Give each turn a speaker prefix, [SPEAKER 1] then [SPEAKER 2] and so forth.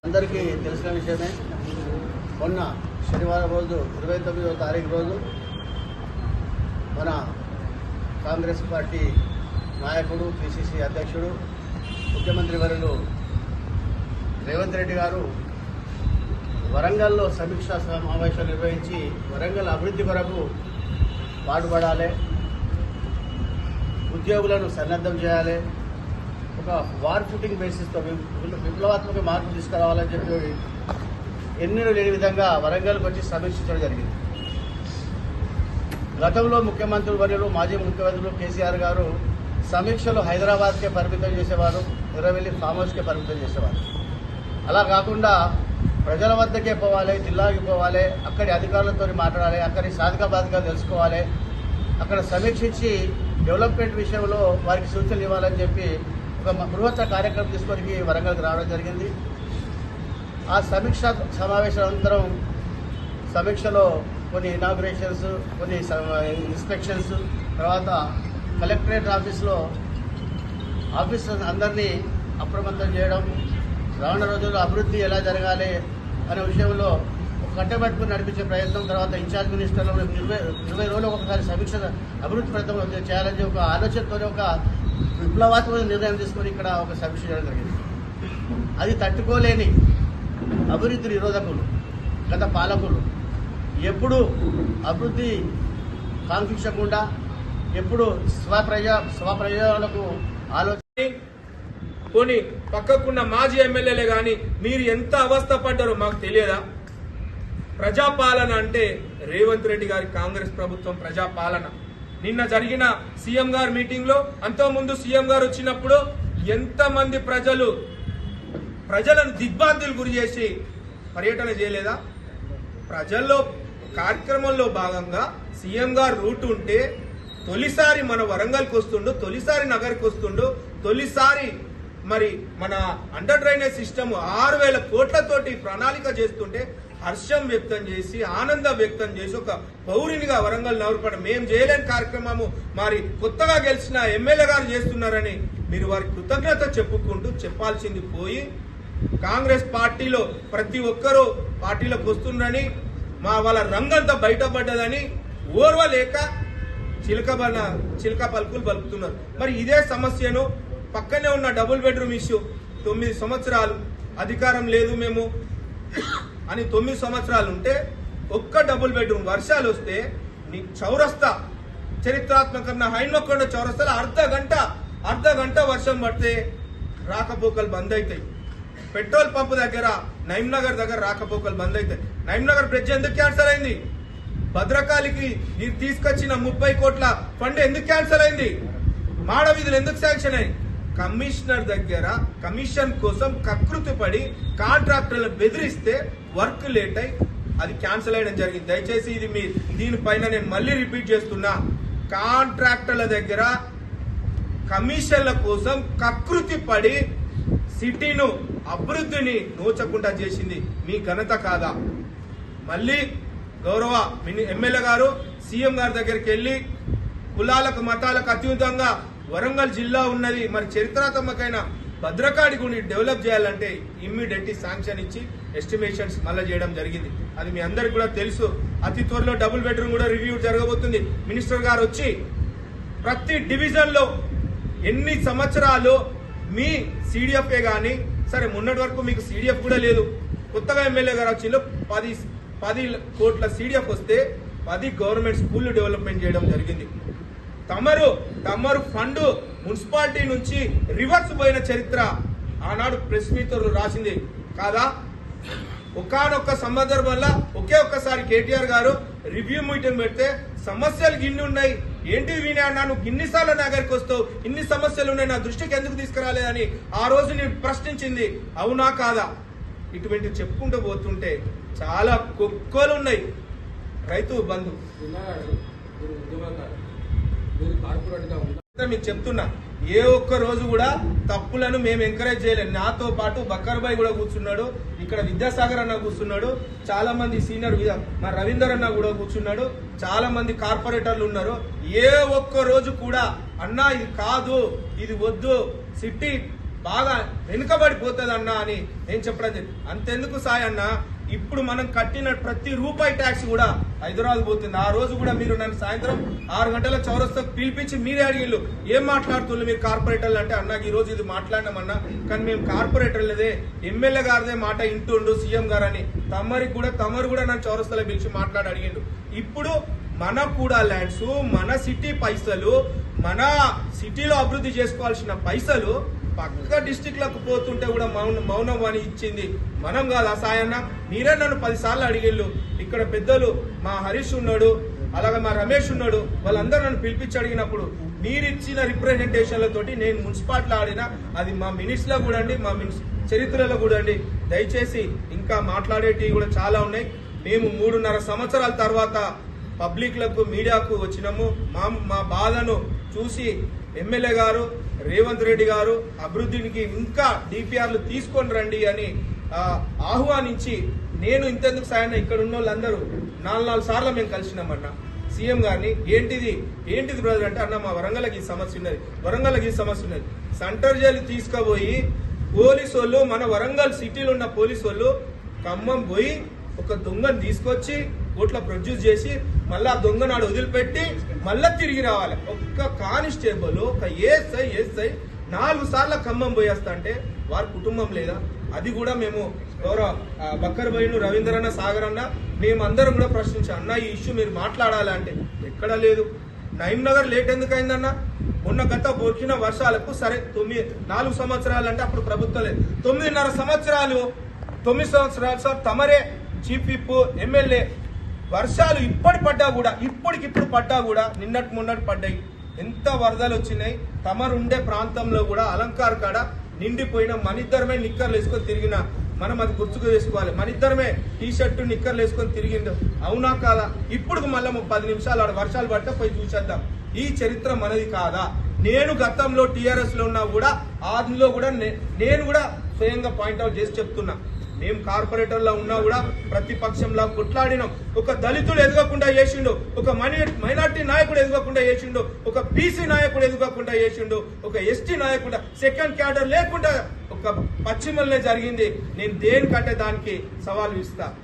[SPEAKER 1] అందరికీ తెలిసిన విషయమే. మొన్న శనివారం రోజు ఇరవై తొమ్మిదవ తారీఖు రోజు మన కాంగ్రెస్ పార్టీ నాయకుడు పిసిసి అధ్యక్షుడు ముఖ్యమంత్రి వర్యులు రేవంత్ రెడ్డి గారు వరంగల్లో సమీక్షా సమావేశం నిర్వహించి వరంగల్ అభివృద్ధి కొరకు పాటుపడాలి. ఉద్యోగులను సన్నద్ధం చేయాలి. ఒక వార్ ఫుటింగ్ బేసిస్తో విప్ల- విప్లవాత్మక మార్పు తీసుకురావాలని చెప్పి ఎన్నడూ లేని విధంగా వరంగల్కి వచ్చి సమీక్షించడం జరిగింది. గతంలో ముఖ్యమంత్రి వర్యులు మాజీ ముఖ్యమంత్రులు కేసీఆర్ గారు సమీక్షలు హైదరాబాద్కే పరిమితం చేసేవారు ఎర్రవెల్లి ఫామ్ హౌస్కే పరిమితం చేసేవారు. అలా కాకుండా ప్రజల వద్దకే పోవాలి జిల్లాకి పోవాలి అక్కడి అధికారులతో మాట్లాడాలి అక్కడి సాధక బాధకాలు తెలుసుకోవాలి అక్కడ సమీక్షించి డెవలప్మెంట్ విషయంలో వారికి సూచనలు ఇవ్వాలని చెప్పి ఒక బృహత్త కార్యక్రమం తీసుకొని వరంగల్కి రావడం జరిగింది. ఆ సమీక్ష సమావేశం అనంతరం సమీక్షలో కొన్ని ఇనాగ్రేషన్స్ కొన్ని ఇన్స్పెక్షన్స్ తర్వాత కలెక్టరేట్ ఆఫీస్లో ఆఫీసర్ అందరినీ అప్రమత్తం చేయడం రానున్న రోజుల్లో అభివృద్ధి ఎలా జరగాలి అనే విషయంలో ఒక కట్టబెట్టుకుని నడిపించే ప్రయత్నం తర్వాత ఇన్ఛార్జ్ మినిస్టర్లు ఇరవై ఇరవై రోజులు ఒకసారి సమీక్ష అభివృద్ధి ప్రయత్నం చేయాలని ఒక ఆలోచనతో ఒక విప్లవాత్మక నిర్ణయం తీసుకొని ఇక్కడ ఒక సమీక్ష చేయడం జరిగింది. అది తట్టుకోలేని అభివృద్ధి నిరోధకులు గత పాలకులు ఎప్పుడు అభివృద్ధి కాంక్షించకుండా ఎప్పుడు స్వప్రజ స్వప్రయోజనాలకు ఆలోచన
[SPEAKER 2] పోనీ పక్కకున్న మాజీ ఎమ్మెల్యేలే కానీ మీరు ఎంత అవస్థ పడ్డారో మాకు తెలియదా? ప్రజాపాలన అంటే రేవంత్ రెడ్డి గారి కాంగ్రెస్ ప్రభుత్వం ప్రజాపాలన. నిన్న జరిగిన సీఎం గారు మీటింగ్లో అంతకుముందు సీఎం గారు వచ్చినప్పుడు ఎంతమంది ప్రజలు ప్రజలను దిగ్భ్రాంతులు గురి చేసి పర్యటన చేయలేదా? ప్రజల్లో కార్యక్రమంలో భాగంగా సీఎం గారు రూట్ ఉంటే తొలిసారి మన వరంగల్కి వస్తుండు తొలిసారి నగర్కి వస్తుండు తొలిసారి మరి మన అండర్ డ్రైనేజ్ సిస్టమ్ ఆరు వేల కోట్లతోటి ప్రణాళిక చేస్తుంటే హర్షం వ్యక్తం చేసి ఆనందం వ్యక్తం చేసి ఒక పౌరునిగా వరంగల్ నవరపడం మేము చేయలేని కార్యక్రమము మరి కొత్తగా గెలిచిన ఎమ్మెల్యే గారు చేస్తున్నారని మీరు వారి కృతజ్ఞత చెప్పుకుంటూ చెప్పాల్సింది పోయి కాంగ్రెస్ పార్టీలో ప్రతి ఒక్కరూ పార్టీలోకి వస్తుందని మా వాళ్ళ రంగంతా బయటపడ్డదని ఓర్వలేక చిలకబన చిలక పలుకులు పలుకుతున్నారు మరి ఇదే సమస్యను పక్కనే ఉన్న డబుల్ బెడ్రూమ్ ఇష్యూ. తొమ్మిది సంవత్సరాలు. అధికారం లేదు మేము. అని తొమ్మిది సంవత్సరాలు ఉంటే ఒక్క డబుల్ బెడ్రూమ్ వర్షాలు వస్తే నీ చౌరస్తా చరిత్రాత్మకమైన హైన్మకొండ చౌరస్తాలో అర్ధ గంట అర్ధ గంట వర్షం పడితే రాకపోకలు బంద్ అవుతాయి పెట్రోల్ పంప్ దగ్గర నగర్ దగ్గర రాకపోకలు బంద్ అవుతాయి నగర్ బ్రిడ్జ్ ఎందుకు క్యాన్సల్ అయింది? భద్రకాళికి మీరు తీసుకొచ్చిన ముప్పై కోట్ల ఫండ్ ఎందుకు క్యాన్సల్ అయింది? మాడ వీధులు ఎందుకు శాంక్షన్ అయ్యి కమిషనర్ దగ్గర కమిషన్ కోసం కకృతి పడి కాంట్రాక్టర్లను బెదిరిస్తే వర్క్ లేట్ అయి అది క్యాన్సిల్ అయ్యడం జరిగింది. దయచేసి ఇది మీ దీనిపైన నేను మళ్ళీ రిపీట్ చేస్తున్నా. కాంట్రాక్టర్ల దగ్గర కమిషన్ల కోసం కకృతి పడి సిటీను అభివృద్ధిని నోచకుండా చేసింది మీ ఘనత కాదా? మళ్ళీ గౌరవ మిని- ఎమ్మెల్యే గారు సీఎం గారి దగ్గరికి వెళ్ళి కులాలకు మతాలకు అత్యుతంగా వరంగల్ జిల్లా ఉన్నది. మరి చరిత్రాత్మకమైన భద్రకాడి గుడి డెవలప్ చేయాలంటే ఇమ్మీడియట్ శాంక్షన్ ఇచ్చి ఎస్టిమేషన్స్ మళ్ళీ చేయడం జరిగింది. అది మీ అందరికి కూడా తెలుసు. అతి త్వరలో డబుల్ బెడ్రూమ్ కూడా రివ్యూ జరగబోతుంది. మినిస్టర్ గారు వచ్చి ప్రతి డివిజన్లో ఎన్ని సంవత్సరాలు మీ సిడిఎఫ్ఏ కానీ సరే మొన్నటి వరకు మీకు సిడిఎఫ్ కూడా లేదు. కొత్తగా ఎమ్మెల్యే గారు వచ్చిందో పది పది కోట్ల సిడిఎఫ్ వస్తే పది గవర్నమెంట్ స్కూల్ డెవలప్మెంట్ చేయడం జరిగింది. తమరు తమరు ఫండ్ మున్సిపాలిటీ నుంచి రివర్స్ పోయిన చరిత్ర ఆనాడు ప్రెస్ మీటర్లు రాసింది. కాదా? ఒకానొక్క సందర్భంలో ఒకే ఒక్కసారి కేటీఆర్ గారు రివ్యూ మీటింగ్ పెడితే సమస్యలు గిన్ని ఉన్నాయి. ఏంటి విని అన్నా నువ్వు ఇన్నిసార్లు నా దగ్గరికి వస్తావు? ఇన్ని సమస్యలు ఉన్నాయి నా దృష్టికి ఎందుకు తీసుకురాలేదని ఆ రోజు నేను ప్రశ్నించింది. అవునా కాదా? ఇటువంటి చెప్పుకుంటూ పోతుంటే చాలా కుక్కలు ఉన్నాయి. రైతు బంధు. మీకు చెప్తున్నా. ఏ ఒక్క రోజు కూడా తప్పులను మేము ఎంకరేజ్ చేయలేదు నాతో పాటు బక్కర్బాయ్ కూడా కూర్చున్నాడు ఇక్కడ విద్యాసాగర్ అన్న కూర్చున్నాడు చాలా మంది సీనియర్ మా రవీందర్ అన్న కూడా కూర్చున్నాడు చాలా మంది కార్పొరేటర్లు ఉన్నారు. ఏ ఒక్క రోజు కూడా అన్నా ఇది కాదు ఇది వద్దు సిటీ బాగా వెనుకబడిపోతుంది అన్న అని నేను చెప్పడం జరిగింది. అంతెందుకు సాయి అన్న ఇప్పుడు మనం కట్టిన ప్రతి రూపాయి ట్యాక్స్ కూడా హైదరాబాద్ పోతుంది. ఆ రోజు కూడా మీరు నన్ను సాయంత్రం ఆరు గంటల చౌరస్తాకు పిలిపించి మీరే అడిగిళ్ళు ఏం మాట్లాడుతున్నారు మీరు కార్పొరేటర్లు అంటే అన్న ఈ రోజు ఇది మాట్లాడినామన్నా కానీ మేము కార్పొరేటర్లదే ఎమ్మెల్యే గారిదే మాట ఇంటుండు సీఎం గారని. తమరికి కూడా తమరు కూడా నన్ను చౌరస్తాలో పిలిచి మాట్లాడి అడిగిండు. ఇప్పుడు మన కూడా ల్యాండ్స్ మన సిటీ పైసలు మన సిటీలో అభివృద్ధి చేసుకోవాల్సిన పైసలు పక్క డిస్టిక్లకు పోతుంటే కూడా మౌన మౌనం అని ఇచ్చింది. మనం కాదు అసాయన్న సాయన్న? మీరే నన్ను పది సార్లు అడిగిళ్ళు. ఇక్కడ పెద్దలు మా హరీష్ ఉన్నాడు అలాగే మా రమేష్ ఉన్నాడు వాళ్ళందరూ నన్ను పిలిపించి అడిగినప్పుడు మీరిచ్చిన రిప్రజెంటేషన్లతోటి నేను మున్సిపాలిటీలో ఆడిన అది మా మినిస్ట్లో కూడా అండి మా మినిస్ చరిత్రలో కూడా అండి. దయచేసి ఇంకా మాట్లాడేటివి కూడా చాలా ఉన్నాయి. మేము మూడున్నర సంవత్సరాల తర్వాత పబ్లిక్లకు మీడియాకు వచ్చినాము. మా మా బాధను చూసి ఎమ్మెల్యే గారు రేవంత్ రెడ్డి గారు అభివృద్ధికి ఇంకా డిపిఆర్లు తీసుకొని రండి అని ఆహ్వానించి నేను ఇంతెందుకు సాయన ఇక్కడ ఉన్న వాళ్ళందరూ నాలుగు నాలుగు సార్లు మేము కలిసినామన్నా సీఎం గారిని ఏంటిది? ఏంటిది బ్రదర్ అంటే అన్న మా వరంగల్కి ఈ సమస్య ఉన్నది. వరంగల్కి ఈ సమస్య ఉన్నది. సెంటర్ జైలు తీసుకుపోయి పోలీసు వాళ్ళు మన వరంగల్ సిటీలో ఉన్న పోలీసు వాళ్ళు ఖమ్మం పోయి ఒక దొంగను తీసుకొచ్చి కోట్ల ప్రొడ్యూస్ చేసి మళ్ళీ ఆ దొంగ నాడు వదిలిపెట్టి మళ్ళా తిరిగి రావాలి. ఒక్క కానిస్టేబుల్ ఒక ఏఎస్ఐ ఎస్ఐ నాలుగు సార్లు ఖమ్మం పోయేస్తా అంటే వారి కుటుంబం లేదా? అది కూడా మేము గౌరవ బక్కర్ బక్కర్ బైను రవీంద్రన్న సాగర్ అన్న మేమందరం కూడా ప్రశ్నించాం. అన్న ఈ ఇష్యూ మీరు మాట్లాడాలి? అంటే ఎక్కడ లేదు. నైమ్ నగర్ లేట్ ఎందుకు అయిందన్న? మొన్న గత వచ్చిన వర్షాలకు సరే తొమ్మిది నాలుగు సంవత్సరాలు అంటే అప్పుడు ప్రభుత్వం లేదు. తొమ్మిదిన్నర సంవత్సరాలు తొమ్మిది సంవత్సరాలు సార్ తమరే చీఫ్ విప్ ఎమ్మెల్యే వర్షాలు ఇప్పటి పడ్డా కూడా ఇప్పటికిప్పుడు పడ్డా కూడా నిన్నటి మొన్నటి పడ్డాయి. ఎంత వరదలు వచ్చినాయి. తమరుండే ప్రాంతంలో కూడా అలంకార్ కాడ నిండిపోయిన మనిద్దరమే నిక్కర్లు వేసుకొని తిరిగిన మనం అది గుర్తుకు చేసుకోవాలి. మనిద్దరమే టీ షర్టు నిక్కర్లు వేసుకొని తిరిగిండు. అవునా కాదా? ఇప్పుడు మళ్ళీ పది నిమిషాలు ఆడ వర్షాలు పడితే పోయి చూసేద్దాం. ఈ చరిత్ర మనది కాదా? నేను గతంలో టీఆర్ఎస్లో ఉన్నా కూడా అందులో కూడా నే- నేను కూడా స్వయంగా పాయింట్అవుట్ చేసి చెప్తున్నా. మేము కార్పొరేటర్లో ఉన్నా కూడా ప్రతిపక్షంలో కొట్లాడినాం. ఒక దళితుడు ఎదగకుండా చేసిండు ఒక మని మైనార్టీ నాయకుడు ఎదగకుండా చేసిండు ఒక బీసీ నాయకుడు ఎదగకుండా చేసిండు ఒక ఎస్టీ నాయకుడు సెకండ్ క్యాడర్ లేకుండా ఒక పశ్చిమలనే జరిగింది. నేను దేనికంటే దానికి సవాల్ ఇస్తాను